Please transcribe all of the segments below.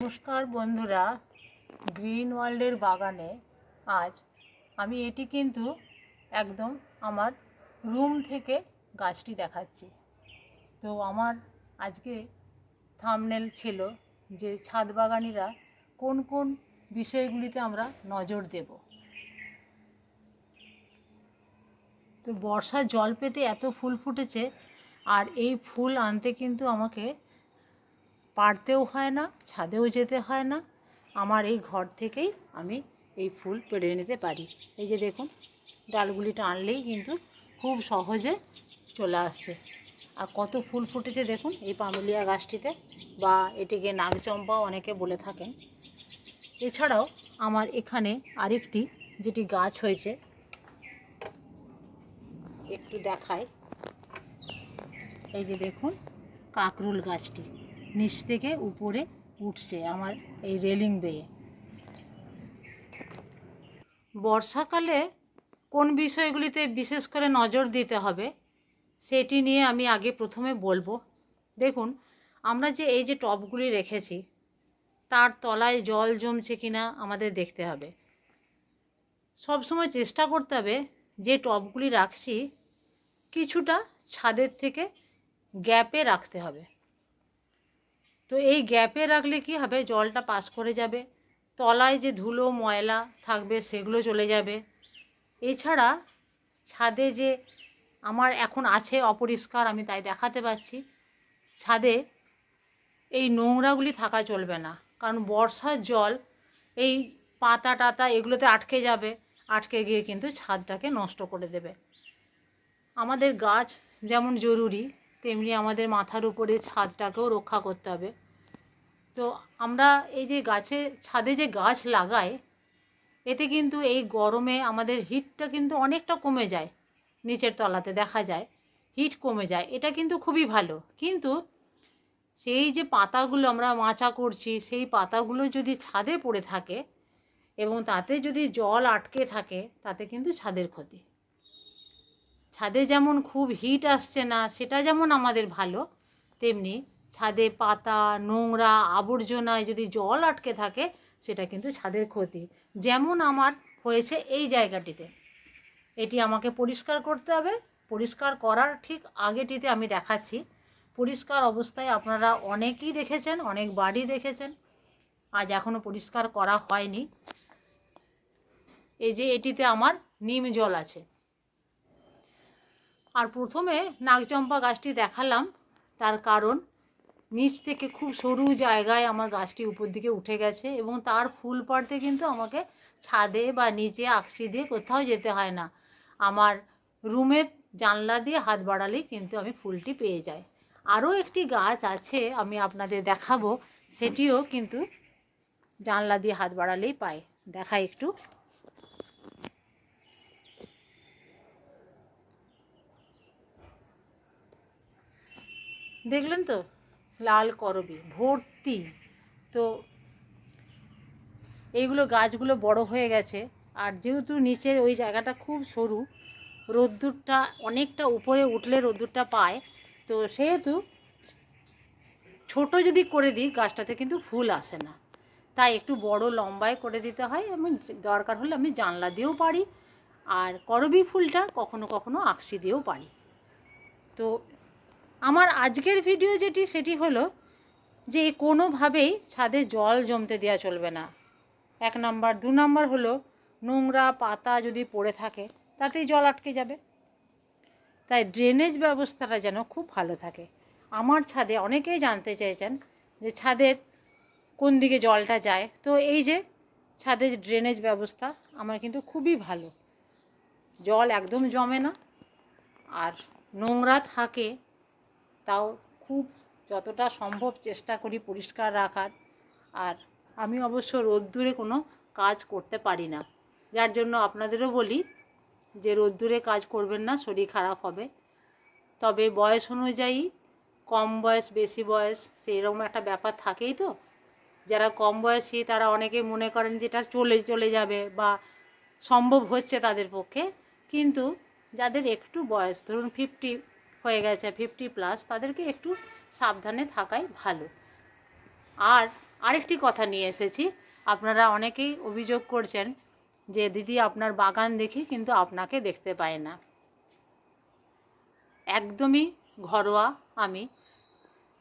নমস্কার বন্ধুরা, গ্রিন ওয়ার্ল্ডের বাগানে আজ আমি এটি কিন্তু একদম আমার রুম থেকে গাছটি দেখাচ্ছি। তো আমার আজকে থামনেল ছিল যে ছাদ বাগানিরা কোন কোন বিষয়গুলিতে আমরা নজর দেব। তো বর্ষার জল পেতে এত ফুল ফুটেছে, আর এই ফুল আনতে কিন্তু আমাকে পারতেও হয় না, ছাদেও যেতে হয় না। আমার এই ঘর থেকেই আমি এই ফুল পেড়ে নিতে পারি। এই যে দেখুন, ডালগুলি টানলেই কিন্তু খুব সহজে চলে আসছে। আর কত ফুল ফুটেছে দেখুন, এই পামেলিয়া গাছটিতে বা এটিকে নাগচম্পা অনেকে বলে থাকেন। এছাড়াও আমার এখানে আরেকটি যেটি গাছ হয়েছে, একটু দেখায় এই যে দেখুন, কাকরুল গাছটি। নিচ থেকে উপরে উঠছে আমার এই রেলিং বেয়ে। বর্ষাকালে কোন বিষয়গুলিতে বিশেষ করে নজর দিতে হবে, সেটি নিয়ে আমি আগে প্রথমে বলব। দেখুন, আমরা যে এই যে টবগুলি রেখেছি, তার তলায় জল জমছে কিনা আমাদের দেখতে হবে। সবসময় চেষ্টা করতে হবে যে টবগুলি রাখছি, কিছুটা ছাদের থেকে গ্যাপে রাখতে হবে। তো এই গ্যাপে রাখলে কি হবে? জলটা পাস করে যাবে। তলায় যে ধুলো, ময়লা থাকবে, সেগুলো চলে যাবে। এছাড়া ছাদে যে আমার এখন আছে অপরিষ্কার, আমি তাই দেখাতে পাচ্ছি ছাদে এই নোংরাগুলি থাকা চলবে না। কারণ বর্ষার জল, এই পাতা টাতা এগুলোতে আটকে যাবে। আটকে গিয়ে কিন্তু ছাদটাকে নষ্ট করে দেবে। আমাদের গাছ যেমন জরুরি তেমনি আমাদের মাথার উপরে ছাদটাকেও রক্ষা করতে হবে। তো আমরা এই যে গাছে, ছাদে যে গাছ লাগাই, এতে কিন্তু এই গরমে আমাদের হিটটা কিন্তু অনেকটা কমে যায়, নিচের তলাতে দেখা যায়। হিট কমে যায়, এটা কিন্তু খুবই ভালো। কিন্তু সেই যে পাতাগুলো আমরা মাচা করছি, সেই পাতাগুলো যদি ছাদে পড়ে থাকে এবং তাতে যদি জল আটকে থাকে, তাতে কিন্তু ছাদের ক্ষতি। ছাদে যেমন খুব হিট আসছে না, সেটা যেমন আমাদের ভালো, তেমনি ছাদে পাতা, নোংরা, আবর্জনায় যদি জল আটকে থাকে, সেটা কিন্তু ছাদের ক্ষতি। যেমন আমার হয়েছে এই জায়গাটিতে। এটি আমাকে পরিষ্কার করতে হবে। পরিষ্কার করার ঠিক আগেটিতে আমি দেখাচ্ছি। পরিষ্কার অবস্থায় আপনারা অনেকেই দেখেছেন, অনেক বাড়ি দেখেছেন। আজ এখনও পরিষ্কার করা হয়নি। এই যে এটিতে আমার নিম জল আছে। আর প্রথমে নাগচম্পা গাছটি দেখালাম। তার কারণ নিচ থেকে খুব সরু জায়গায় আমার গাছটি উপর দিকে উঠে গেছে এবং তার ফুল পাড়তে কিন্তু আমাকে ছাদে বা নিচে আকসি দিয়ে কোথাও যেতে হয় না। আমার রুমের জানলা দিয়ে হাত বাড়ালেই কিন্তু আমি ফুলটি পেয়ে যাই। আরও একটি গাছ আছে, আমি আপনাদের দেখাবো। সেটিও কিন্তু জানলা দিয়ে হাত বাড়ালেই পাই। দেখাই একটু। দেখলেন তো? লাল করবি, ভর্তি। তো এইগুলো গাছগুলো বড় হয়ে গেছে। আর যেহেতু নিচের ওই জায়গাটা খুব সরু, রোদ্দুরটা অনেকটা উপরে উঠলে রোদ্দুরটা পায়। তো সেহেতু ছোট যদি করে দিই গাছটাতে কিন্তু ফুল আসে না। তাই একটু বড় লম্বায় করে দিতে হয়। আমি দরকার হলে আমি জানলা দিয়েও পারি। আর করবি ফুলটা কখনো কখনো আকসি দিয়েও পারি। তো আমার আজকের ভিডিও যেটি, সেটি হলো যে কোনোভাবেই ছাদে জল জমতে দেওয়া চলবে না। এক নাম্বার। দু নাম্বার হলো, নোংরা পাতা যদি পড়ে থাকে, তাতেই জল আটকে যাবে। তাই ড্রেনেজ ব্যবস্থাটা যেন খুব ভালো থাকে। আমার ছাদে অনেকেই জানতে চেয়েছেন যে ছাদের কোন দিকে জলটা যায়। তো এই যে ছাদের ড্রেনেজ ব্যবস্থা, আমার কিন্তু খুবই ভালো। জল একদম জমে না। আর নোংরা থাকে তাও খুব যতটা সম্ভব চেষ্টা করি পরিষ্কার রাখার। আর আমি অবশ্য রোদ্দুরে কোনো কাজ করতে পারি না। যার জন্য আপনাদেরও বলি যে রোদ্দুরে কাজ করবেন না, শরীর খারাপ হবে। তবে বয়স অনুযায়ী, কম বয়স, বেশি বয়স সেই রকম একটা ব্যাপার থাকেই তো। যারা কম বয়সী, তারা অনেকে মনে করেন যেটা চলে চলে যাবে বা সম্ভব হচ্ছে তাদের পক্ষে। কিন্তু যাদের একটু বয়স, ধরুন ফিফটি হয়ে গেছে ফিফটি প্লাস তাদেরকে একটু সাবধানে থাকাই ভালো। আর আরেকটি কথা নিয়ে এসেছি, আপনারা অনেকেই অভিযোগ করছেন যে, দিদি, আপনার বাগান দেখি কিন্তু আপনাকে দেখতে পায় না। একদমই ঘরোয়া আমি।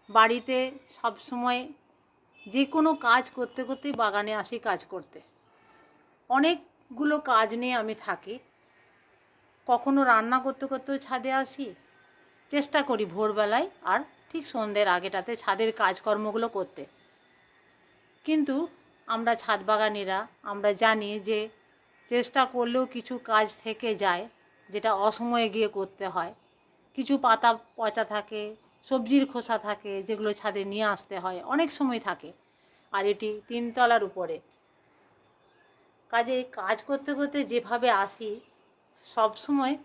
বাড়িতে সব সময় যে কোনো কাজ করতে করতেই বাগানে আসি কাজ করতে। অনেকগুলো কাজ নিয়ে আমি থাকি। কখনো রান্না করতে করতেও ছাদে আসি চেষ্টা করি ভোরবেলায় আর ঠিক সন্ধ্যের আগেটাতে ছাদের কাজকর্মগুলো করতে। কিন্তু আমরা ছাদ বাগানিরা, আমরা জানি যে চেষ্টা করলেও কিছু কাজ থেকে যায় যেটা অসময়ে গিয়ে করতে হয়। কিছু পাতা পচা থাকে, সবজির খোসা থাকে যেগুলো ছাদে নিয়ে আসতে হয়, অনেক সময় থাকে আর এটি তিনতলার উপরে। কাজে কাজ করতে করতে যেভাবে আসি সব সময়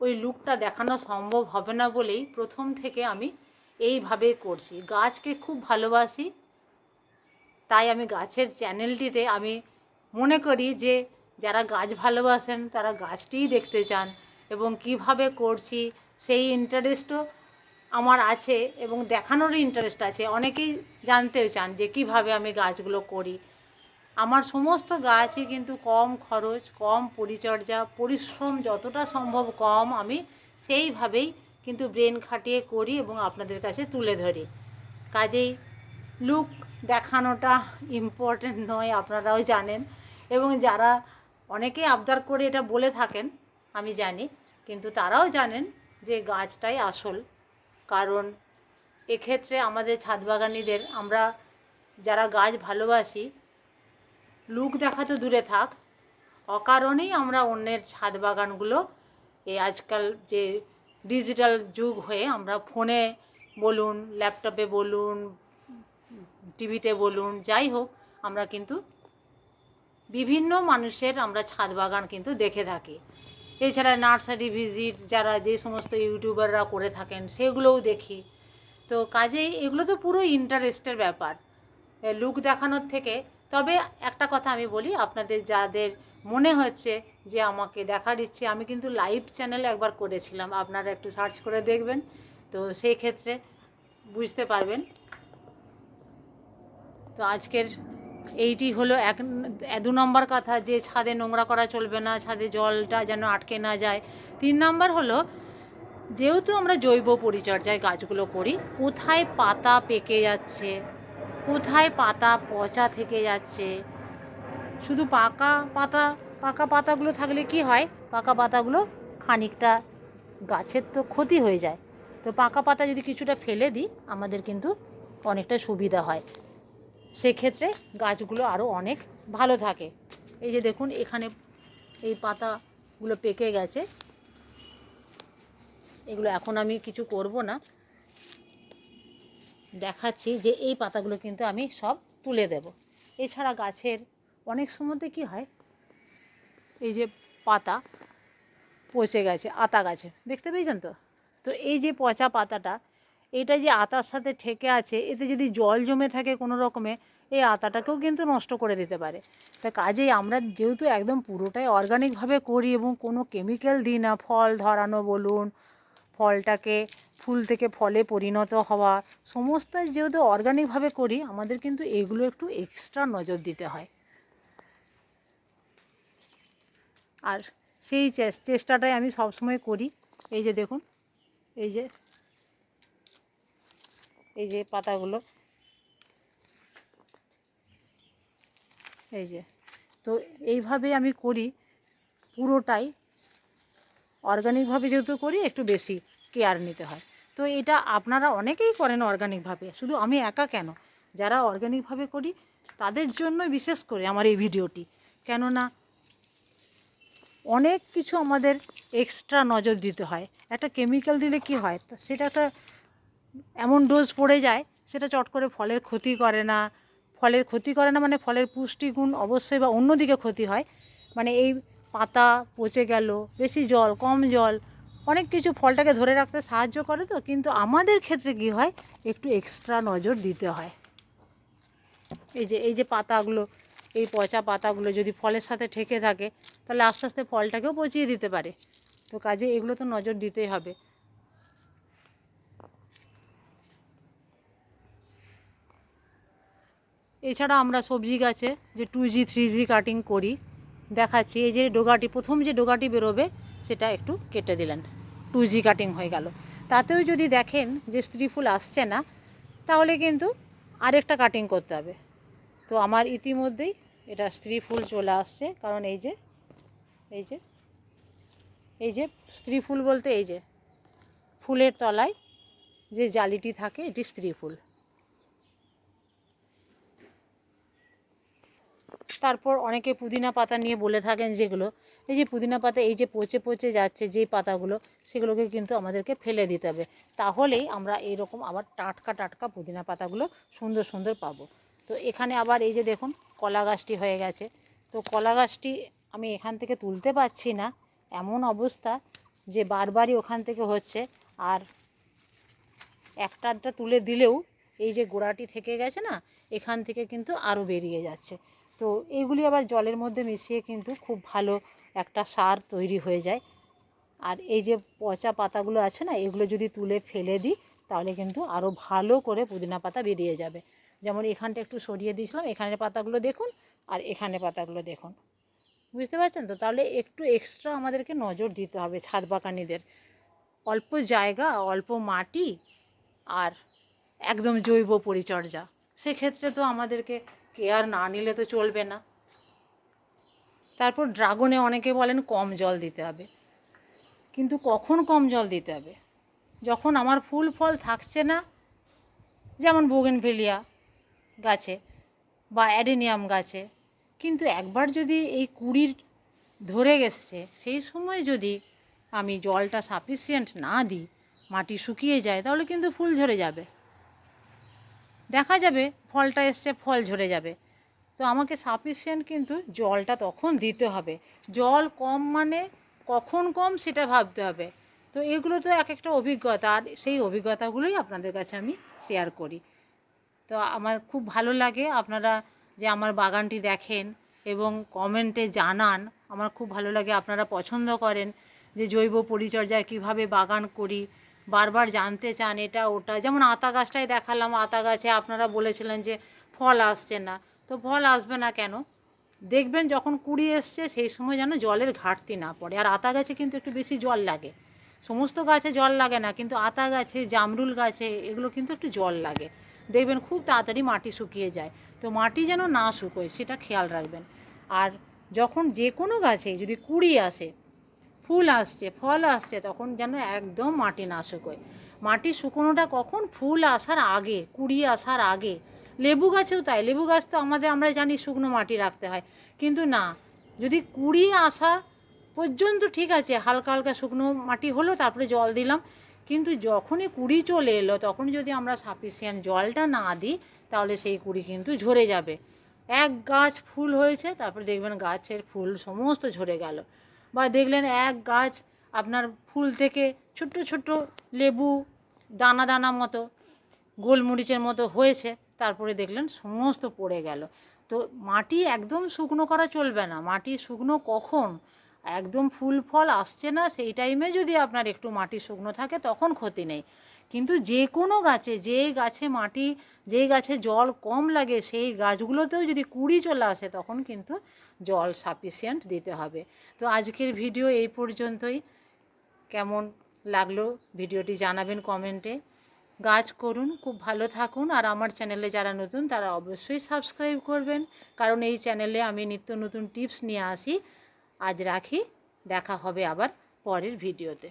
ওই লুকটা দেখানো সম্ভব হবে না বলেই প্রথম থেকে আমি এইভাবে করছি। গাছকে খুব ভালোবাসি, তাই আমি গাছের চ্যানেলটিতে আমি মনে করি যে যারা গাছ ভালোবাসেন তারা গাছটিই দেখতে চান এবং কীভাবে করছি সেই ইন্টারেস্টও আমার আছে এবং দেখানোর ইন্টারেস্ট আছে। অনেকেই জানতেও চান যে কীভাবে আমি গাছগুলো করি। আমার সমস্ত গাছই কিন্তু কম খরচ, কম পরিচর্যা, পরিশ্রম যতটা সম্ভব কম আমি সেইভাবেই কিন্তু ব্রেন খাটিয়ে করি এবং আপনাদের কাছে তুলে ধরি। কাজেই লুক দেখানোটা ইম্পর্ট্যান্ট নয়, আপনারাও জানেন। এবং যারা অনেকেই আবদার করে এটা বলে থাকেন, আমি জানি। কিন্তু তারাও জানেন যে গাছটাই আসল। কারণ এক্ষেত্রে আমাদের ছাদ বাগানিদের আমরা যারা গাছ ভালোবাসি লুক দেখা তো দূরে থাক। অকারণেই আমরা অন্যের ছাদ বাগানগুলো, এই আজকাল যে ডিজিটাল যুগ হয়ে আমরা ফোনে বলুন, ল্যাপটপে বলুন, টিভিতে বলুন, যাই হোক, আমরা কিন্তু বিভিন্ন মানুষের আমরা ছাদ বাগান কিন্তু দেখে থাকি। এছাড়া নার্সারি ভিজিট, যারা যে সমস্ত ইউটিউবাররা করে থাকেন, সেগুলোও দেখি। তো কাজেই এগুলো তো পুরো ইন্টারেস্টের ব্যাপার। লুক দেখানোর থেকে তবে একটা কথা আমি বলি, আপনাদের যাদের মনে হচ্ছে যে আমাকে দেখার ইচ্ছে, আমি কিন্তু লাইভ চ্যানেল একবার করেছিলাম, আপনারা একটু সার্চ করে দেখবেন। তো সেই ক্ষেত্রে বুঝতে পারবেন। তো আজকের এইটি হলো এক দু নম্বর কথা যে ছাদে নোংরা করা চলবে না, ছাদে জলটা যেন আটকে না যায়। তিন নম্বর হলো, যেহেতু আমরা জৈব পরিচর্যায় গাছগুলো করি, কোথায় পাতা পেকে যাচ্ছে কোথায় পাতা পচা থেকে যাচ্ছে? শুধু পাকা পাতা, পাকা পাতাগুলো থাকলে কি হয়? পাকা পাতাগুলো খানিকটা গাছের তো ক্ষতি হয়ে যায়। তো পাকা পাতা যদি কিছুটা ফেলে দিই, আমাদের কিন্তু অনেকটা সুবিধা হয়। সেক্ষেত্রে গাছগুলো আরও অনেক ভালো থাকে। এই যে দেখুন, এখানে এই পাতাগুলো পেকে গেছে। এগুলো এখন আমি কিছু করব না। দেখাচ্ছি যে এই পাতাগুলো কিন্তু আমি সব তুলে দেব। এছাড়া গাছের অনেক সময়তে কি হয়, এই যে পাতা পচে গেছে, আতা গাছে, দেখতে পেয়েছেন তো? তো এই যে পচা পাতাটা, এটা যে আতার সাথে ঠেকে আছে, এতে যদি জল জমে থাকে কোনো রকমে, এই আতাটাকেও কিন্তু নষ্ট করে দিতে পারে। তা কাজেই আমরা যেহেতু একদম পুরোটাই অর্গানিকভাবে করি এবং কোনো কেমিক্যাল দিই না, ফল ধরানো বলুন, ফলটাকে ফুল থেকে ফলে পরিণত হওয়া, সমস্ত যেহেতু অর্গানিকভাবে করি, আমাদের কিন্তু এগুলো একটু এক্সট্রা নজর দিতে হয়। আর সেই চেষ্টাটাই আমি সবসময় করি। এই যে দেখুন, এই যে এই যে পাতাগুলো। এই যে, তো এইভাবে আমি করি, পুরোটাই। অর্গানিকভাবে যেহেতু করি, একটু বেশি কেয়ার নিতে হয়। তো এটা আপনারা অনেকেই করেন অর্গানিকভাবে শুধু আমি একা কেন? যারা অর্গানিকভাবে করি, তাদের জন্য বিশেষ করে আমার এই ভিডিওটি। কেননা, অনেক কিছু আমাদের এক্সট্রা নজর দিতে হয়। একটা কেমিক্যাল দিলে কি হয়? সেটা একটা এমন ডোজ পড়ে যায়, সেটা চট করে ফলের ক্ষতি করে না। ফলের ক্ষতি করে না মানে ফলের পুষ্টিগুণ অবশ্যই বা অন্যদিকে ক্ষতি হয়। মানে এই পাতা পচে গেল, বেশি জল, কম জল অনেক কিছু ফলটাকে ধরে রাখতে সাহায্য করে তো, কিন্তু আমাদের ক্ষেত্রে কী হয়? একটু এক্সট্রা নজর দিতে হয়। এই যে এই যে পাতাগুলো, এই পচা পাতাগুলো যদি ফলের সাথে ঠেকে থাকে, তাহলে আস্তে আস্তে ফলটাকেও পচিয়ে দিতে পারে। তো কাজে এগুলো তো নজর দিতেই হবে। এছাড়া আমরা সবজি গাছে যে two G three G cutting করি, দেখাচ্ছি। এই যে ডোগাটি, প্রথম যে ডোগাটি বেরোবে, সেটা একটু কেটে দিলেন। টু জি কাটিং হয়ে গেল। তাতেও যদি দেখেন যে স্ত্রী ফুল আসছে না, তাহলে কিন্তু আরেকটা কাটিং করতে হবে। তো আমার ইতিমধ্যেই এটা স্ত্রী ফুল চলে আসছে, কারণ এই যে এই যে এই যে স্ত্রী ফুল বলতে এই যে, ফুলের তলায় যে জালিটি থাকে, এটি স্ত্রী ফুল। তারপর অনেকে পুদিনা পাতা নিয়ে বলে থাকেন যেগুলো এই যে পুদিনা পাতা, এই যে পচে পচে যাচ্ছে যেই পাতাগুলো, সেগুলোকে কিন্তু আমাদেরকে ফেলে দিতে হবে। তাহলেই আমরা এইরকম আবার টাটকা টাটকা পুদিনা পাতাগুলো সুন্দর সুন্দর পাবো। তো এখানে আবার এই যে দেখুন, কলা গাছটি হয়ে গেছে। তো কলা গাছটি আমি এখান থেকে তুলতে পারছি না। এমন অবস্থা যে বারবারই ওখান থেকে হচ্ছে। আর একটা তুলে দিলেও এই যে গোড়াটি থেকে গেছে না, এখান থেকে কিন্তু আরও বেরিয়ে যাচ্ছে। তো এইগুলি আবার জলের মধ্যে মিশিয়ে কিন্তু খুব ভালো একটা সার তৈরি হয়ে যায়। আর এই যে পচা পাতাগুলো আছে না, এগুলো যদি তুলে ফেলে দিই, তাহলে কিন্তু আরও ভালো করে পুদিনা পাতা বেরিয়ে যাবে। যেমন এখানটা একটু সরিয়ে দিয়েছিলাম, এখানের পাতাগুলো দেখুন আর এখানে পাতাগুলো দেখুন। বুঝতে পারছেন তো? তাহলে একটু এক্সট্রা আমাদেরকে নজর দিতে হবে ছাদ বাগানিদের। অল্প জায়গা, অল্প মাটি আর একদম জৈব পরিচর্যা। সেক্ষেত্রে তো আমাদেরকে কেয়ার না নিলে তো চলবে না। তারপর ড্রাগনে অনেকে বলেন কম জল দিতে হবে। কিন্তু কখন কম জল দিতে হবে? যখন আমার ফুল ফল থাকছে না, যেমন বোগেনভেলিয়া গাছে বা অ্যাডেনিয়াম গাছে, কিন্তু একবার যদি এই কুড়ির ধরে গেছে, সেই সময় যদি আমি জলটা সাফিসিয়েন্ট না দিই, মাটি শুকিয়ে যায়, তাহলে কিন্তু ফুল ঝরে যাবে। দেখা যাবে ফলটা এসছে, ফল ঝরে যাবে। তো আমাকে সাফিসিয়েন্ট কিন্তু জলটা তখন দিতে হবে। জল কম মানে কখন কম সেটা ভাবতে হবে। তো এগুলো তো এক একটা অভিজ্ঞতা, আর সেই অভিজ্ঞতাগুলোই আপনাদের কাছে আমি শেয়ার করি। তো আমার খুব ভালো লাগে আপনারা যে আমার বাগানটি দেখেন এবং কমেন্টে জানান। আমার খুব ভালো লাগে আপনারা পছন্দ করেন যে জৈব পরিচর্যায় কীভাবে বাগান করি, বারবার জানতে চান এটা, ওটা। যেমন আতা গাছটাই দেখালাম, আতা গাছে আপনারা বলেছিলেন যে ফল আসছে না। তো ফল আসবে না কেন? দেখবেন যখন কুড়ি এসছে, সেই সময় যেন জলের ঘাটতি না পড়ে। আর আতা গাছে কিন্তু একটু বেশি জল লাগে। সমস্ত গাছে জল লাগে না, কিন্তু আতা গাছে, জামরুল গাছে, এগুলো কিন্তু একটু জল লাগে। দেখবেন খুব তাড়াতাড়ি মাটি শুকিয়ে যায়। তো মাটি যেন না শুকোয়, সেটা খেয়াল রাখবেন। আর যখন যে কোনো গাছে যদি কুড়ি আসে, ফুল আসছে, ফল আসছে, তখন যেন একদম মাটি না শুকোয়। মাটি শুকোনোটা কখন? ফুল আসার আগে, কুড়ি আসার আগে। লেবু গাছেও তাই, লেবু গাছ তো আমাদের আমরা জানি শুকনো মাটি রাখতে হয়। কিন্তু না, যদি কুড়ি আসা পর্যন্ত ঠিক আছে, হালকা হালকা শুকনো মাটি হলো, তারপরে জল দিলাম। কিন্তু যখনই কুড়ি চলে এলো, তখন যদি আমরা সাফিসিয়েন্ট জলটা না দিই, তাহলে সেই কুড়ি কিন্তু ঝরে যাবে। এক গাছ ফুল হয়েছে, তারপরে দেখবেন গাছের ফুল সমস্ত ঝরে গেল। বা দেখলেন এক গাছ আপনার ফুল থেকে ছোট্ট ছোট্ট লেবু, দানা দানা মতো, গোলমরিচের মতো হয়েছে। তারপরে দেখলেন সমস্ত পড়ে গেল। তো মাটি একদম শুকনো করা চলবে না। মাটি শুকনো কখন? একদম ফুল ফল আসছে না, সেই টাইমে যদি আপনার একটু মাটি শুকনো থাকে তখন ক্ষতি নেই। কিন্তু যে কোনো গাছে, যে গাছে মাটি যেই গাছে জল কম লাগে, সেই গাছগুলোতেও যদি কুড়ি চলে আসে তখন কিন্তু জল সাফিসিয়েন্ট দিতে হবে। তো আজকের ভিডিও এই পর্যন্তই। কেমন লাগল? ভিডিওটি জানাবেন কমেন্টে গাছ করুন, খুব ভালো থাকুন। আর আমার চ্যানেলে যারা নতুন, তারা অবশ্যই সাবস্ক্রাইব করবেন। কারণ এই চ্যানেলে আমি নিত্য নতুন টিপস নিয়ে আসি। আজ রাখি, দেখা হবে আবার পরের ভিডিওতে